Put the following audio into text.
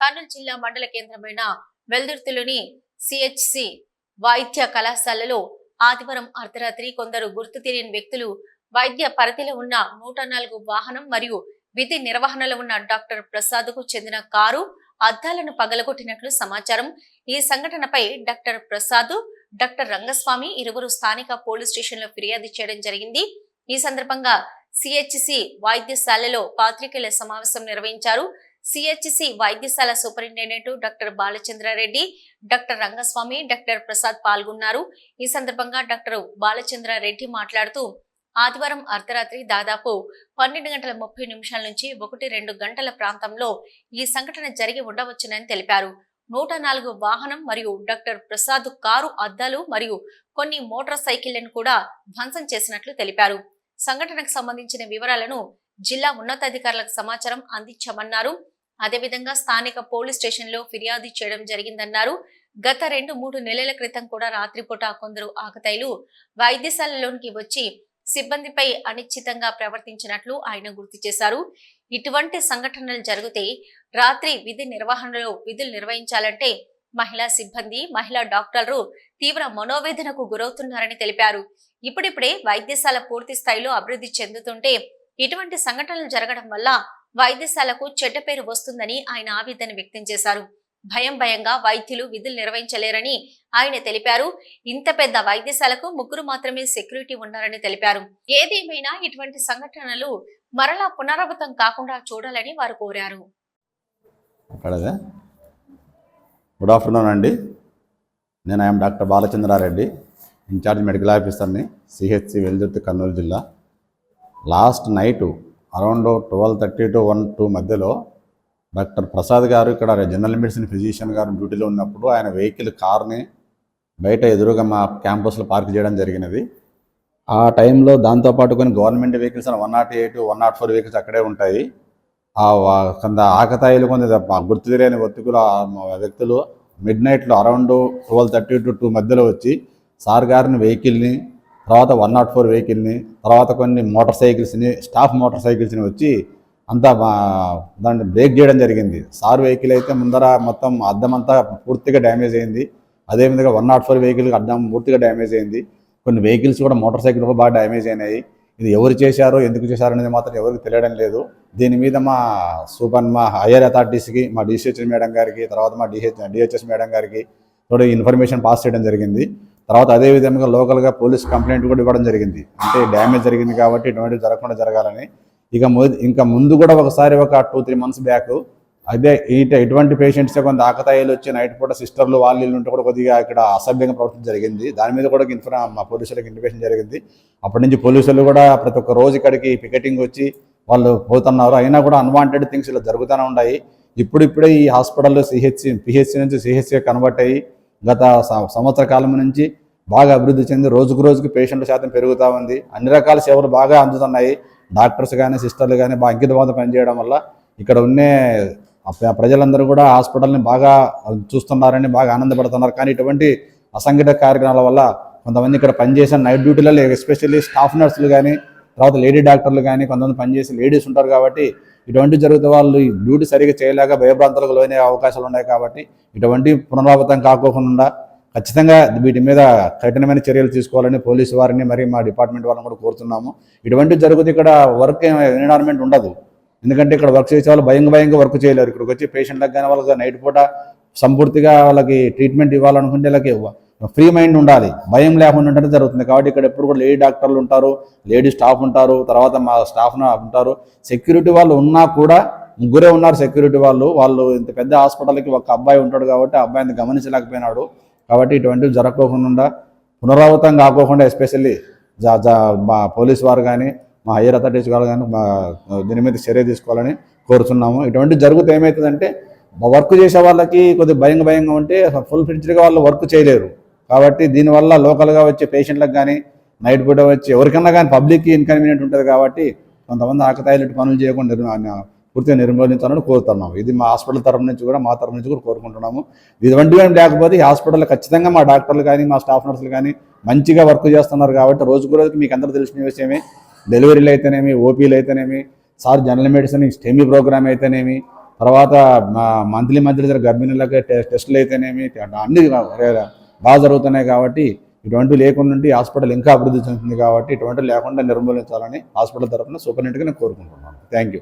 కర్నూలు జిల్లా మండల కేంద్రమైన వెల్దుర్తిలోని సిహెచ్సి వైద్య కళాశాలలో ఆదివారం అర్ధరాత్రి కొందరు గుర్తు తెలియని వ్యక్తులు వైద్య పరిధిలో ఉన్న నూట నాలుగు వాహనం మరియు విధి నిర్వహణలో ఉన్న డాక్టర్ ప్రసాద్కు చెందిన కారు అద్దాలను పగలగొట్టినట్లు సమాచారం. ఈ సంఘటనపై డాక్టర్ ప్రసాద్ డాక్టర్ రంగస్వామి ఇరువురు స్థానిక పోలీస్ స్టేషన్లో ఫిర్యాదు చేయడం జరిగింది. ఈ సందర్భంగా సిహెచ్సి వైద్యశాలలో పాత్రికేయుల సమావేశం నిర్వహించారు. సిహెచ్సి వైద్యశాల superintendent doctor Balachandrareddy doctor Rangaswamy doctor Prasad పాల్గొన్నారు. ఈ సందర్భంగా డాక్టర్ బాలచంద్రారెడ్డి మాట్లాడుతూ ఆదివారం అర్ధరాత్రి దాదాపు పన్నెండు గంటల ముప్పై నిమిషాల నుంచి ఒకటి రెండు గంటల ప్రాంతంలో ఈ సంఘటన జరిగి ఉండవచ్చునని తెలిపారు. నూట నాలుగు వాహనం మరియు డాక్టర్ ప్రసాద్ కారు అద్దాలు మరియు కొన్ని మోటార్ సైకిళ్ళను కూడా ధ్వంసం చేసినట్లు తెలిపారు. సంఘటనకు సంబంధించిన వివరాలను జిల్లా ఉన్నతాధికారులకు సమాచారం అందించామన్నారు. అదేవిధంగా స్థానిక పోలీస్ స్టేషన్లో ఫిర్యాదు చేయడం జరిగిందన్నారు. గత రెండు మూడు నెలల క్రితం కూడా రాత్రిపూట కొందరు ఆకతాయిలు వైద్యశాలలోనికి వచ్చి సిబ్బందిపై అనిశ్చితంగా ప్రవర్తించినట్లు ఆయన గుర్తు చేశారు. ఇటువంటి సంఘటనలు జరిగితే రాత్రి విధి నిర్వహణలో విధులు నిర్వహించాలంటే మహిళా సిబ్బంది మహిళా డాక్టర్లు తీవ్ర మనోవేదనకు గురవుతున్నారని తెలిపారు. ఇప్పుడిప్పుడే వైద్యశాల పూర్తి స్థాయిలో అభివృద్ధి చెందుతుంటే ఇటువంటి సంఘటనలు జరగడం వల్ల వైద్యశాలకు చెడ్డ పేరు వస్తుందని ఆయన ఆవేదన వ్యక్తం చేశారు. భయం భయంగా వైద్యులు విధులు నిర్వహించలేరని ఆయన తెలిపారు. ఇంత పెద్ద వైద్యశాలకు ముగ్గురు మాత్రమే సెక్యూరిటీ ఉన్నారని తెలిపారు. ఏదేమైనా ఇటువంటి సంఘటనలు మరలా పునరావృతం కాకుండా చూడాలని వారు కోరారు. గుడ్ ఆఫ్టర్నూన్ అండి. నేను I am doctor Balachandrareddy. In-charge medical ఆఫీసర్ని సిహెచ్సి వెల్దుర్తి కర్నూలు జిల్లా. Last night around twelve thirty to one two మధ్యలో డాక్టర్ ప్రసాద్ గారు ఇక్కడ జనరల్ మెడిసిన్ ఫిజిషియన్ గారు డ్యూటీలో ఉన్నప్పుడు ఆయన వెహికల్ కార్ని బయట ఎదురుగా మా క్యాంపస్లో పార్క్ చేయడం జరిగినది. ఆ టైంలో దాంతోపాటు కొన్ని government vehicles one not eight one not four vehicles అక్కడే ఉంటాయి. ఆ కొంత ఆకతాయిలు కొంత గుర్తు తెలియని వ్యక్తులు ఆ వ్యక్తులు మిడ్ నైట్లో around twelve thirty to two మధ్యలో వచ్చి సార్ గారిని వెహికల్ని తర్వాత వన్ నాట్ ఫోర్ వెహికల్ని తర్వాత కొన్ని మోటార్ సైకిల్స్ని స్టాఫ్ మోటార్ సైకిల్స్ని వచ్చి అంతా దాన్ని బ్రేక్ చేయడం జరిగింది. సార్ వెహికల్ అయితే ముందర మొత్తం అద్దం అంతా పూర్తిగా డ్యామేజ్ అయింది. అదేవిధంగా వన్ నాట్ ఫోర్ వెహికల్కి అద్దం పూర్తిగా డ్యామేజ్ అయింది. కొన్ని వెహికల్స్ కూడా మోటార్ సైకిల్ కూడా బాగా డ్యామేజ్ అయినాయి. ఇది ఎవరు చేశారో ఎందుకు చేశారో అనేది మాత్రం ఎవరికి తెలియడం లేదు. దీని మీద మా సూపర్ మా హైయర్ అథారిటీస్కి మా డిసిహెచ్ మేడం గారికి తర్వాత మా డిహెచ్ డిహెచ్ఎస్ మేడం గారికి కూడా ఇన్ఫర్మేషన్ పాస్ చేయడం జరిగింది. తర్వాత అదే విధంగా లోకల్గా పోలీస్ కంప్లైంట్ కూడా ఇవ్వడం జరిగింది. అంటే డ్యామేజ్ జరిగింది కాబట్టి ఇటువంటి జరగకుండా జరగాలని. ఇక ఇంకా ముందు కూడా ఒకసారి ఒక టూ త్రీ మంత్స్ బ్యాక్ అదే ఇట ఇటువంటి పేషెంట్సే కొంత ఆకతాయిలు వచ్చి నైట్ పూట సిస్టర్లు వాళ్ళు వీళ్ళు ఉంటే కూడా కొద్దిగా ఇక్కడ అసభ్యంగా ప్రవర్తన జరిగింది. దాని మీద కూడా ఇన్ఫర్మా మా పోలీసులకు ఇన్ఫర్మేషన్ జరిగింది. అప్పటి నుంచి పోలీసులు కూడా ప్రతి ఒక్క రోజు ఇక్కడికి పికెటింగ్ వచ్చి వాళ్ళు పోతున్నారు. అయినా కూడా అన్వాంటెడ్ థింగ్స్ ఇలా జరుగుతూనే ఉన్నాయి. ఇప్పుడిప్పుడే ఈ హాస్పిటల్లో సిహెచ్సి పిహెచ్సి నుంచి సిహెచ్సి కన్వర్ట్ అయ్యి గత సంవత్సర కాలం నుంచి బాగా అభివృద్ధి చెంది రోజుకు రోజుకి పేషెంట్ల శాతం పెరుగుతూ ఉంది. అన్ని రకాల సేవలు బాగా అందుతున్నాయి. డాక్టర్స్ కానీ సిస్టర్లు కానీ బాగా అంకితవాదం పనిచేయడం వల్ల ఇక్కడ ఉన్నే ప్రజలందరూ కూడా హాస్పిటల్ని బాగా చూస్తున్నారని బాగా ఆనందపడుతున్నారు. కానీ ఇటువంటి అసంఘటిత కార్యక్రమాల వల్ల కొంతమంది ఇక్కడ పనిచేసిన నైట్ డ్యూటీలలో ఎస్పెషల్లీ స్టాఫ్ నర్సులు కానీ తర్వాత లేడీ డాక్టర్లు కానీ కొంతమంది పనిచేసి లేడీస్ ఉంటారు కాబట్టి ఇటువంటి జరిగితే వాళ్ళు డ్యూటీ సరిగ్గా చేయలేక భయభ్రాంతులకు లోనే అవకాశాలు ఉన్నాయి కాబట్టి ఇటువంటి పునరావృతం కాకోకుండా ఖచ్చితంగా వీటి మీద కఠినమైన చర్యలు తీసుకోవాలని పోలీసు వారిని మరి మా డిపార్ట్మెంట్ వారిని కూడా కోరుతున్నాము. ఇటువంటి జరిగితే ఇక్కడ వర్క్ ఎన్విరాన్మెంట్ ఉండదు. ఎందుకంటే ఇక్కడ వర్క్ చేసే వాళ్ళు భయంగా భయంగా వర్క్ చేయలేరు. ఇక్కడికి వచ్చి పేషెంట్లకు కానీ వాళ్ళకి నైట్ పూట సంపూర్తిగా వాళ్ళకి ట్రీట్మెంట్ ఇవ్వాలనుకుంటే వాళ్ళకి ఫ్రీ మైండ్ ఉండాలి. భయం లేకుండా ఉంటే జరుగుతుంది. కాబట్టి ఇక్కడ ఎప్పుడు కూడా లేడీ డాక్టర్లు ఉంటారు లేడీ స్టాఫ్ ఉంటారు తర్వాత మా స్టాఫ్ ఉంటారు. సెక్యూరిటీ వాళ్ళు ఉన్నా కూడా ముగ్గురే ఉన్నారు సెక్యూరిటీ వాళ్ళు. వాళ్ళు ఇంత పెద్ద హాస్పిటల్కి ఒక అబ్బాయి ఉంటాడు కాబట్టి ఆ అబ్బాయిని గమనించలేకపోయినాడు. కాబట్టి ఇటువంటివి జరగకోకుండా పునరావృతం కాకోకుండా ఎస్పెషల్లీ జా జా మా పోలీస్ వారు కానీ మా హయ్యర్ అథారిటీస్ గారు కానీ మా దీని మీద చర్య తీసుకోవాలని కోరుతున్నాము ఇటువంటి జరుగుతే ఏమవుతుందంటే వర్క్ చేసే వాళ్ళకి కొద్దిగా భయంగా భయంగా ఉంటే ఫుల్ ఫ్రిడ్జ్గా వాళ్ళు వర్క్ చేయలేరు. కాబట్టి దీనివల్ల లోకల్గా వచ్చే పేషెంట్లకు కానీ నైట్ పూట వచ్చి ఎవరికన్నా కానీ పబ్లిక్కి ఇన్కన్వీనియంట్ ఉంటుంది కాబట్టి కొంతమంది ఆకతాయిలెట్ పనులు చేయకుండా పూర్తిగా నిర్మూలించాలని కోరుతున్నాము. ఇది మా హాస్పిటల్ తరఫు నుంచి కూడా మా తరఫు నుంచి కూడా కోరుకుంటున్నాము. ఇటువంటివి ఏం లేకపోతే ఈ హాస్పిటల్లో ఖచ్చితంగా మా డాక్టర్లు కానీ మా స్టాఫ్ నర్సులు కానీ మంచిగా వర్క్ చేస్తున్నారు కాబట్టి రోజుకు రోజుకి మీకు అందరూ తెలిసిన విషయమే. డెలివరీలు అయితేనేమి ఓపీలు అయితేనేమి sir general medicine STEMI program అయితేనేమి తర్వాత మంత్లీ మంత్లీ గర్భిణీలకు టెస్టులు అయితేనేమి అన్ని బాగా జరుగుతున్నాయి కాబట్టి ఇటువంటివి లేకుండా ఉంటే హాస్పిటల్ ఇంకా అభివృద్ధి చెందుతుంది కాబట్టి ఇటువంటివి లేకుండా నిర్మూలించాలని హాస్పిటల్ తరఫున సూపరింటెండెంట్గా నేను కోరుకుంటున్నాను. Thank you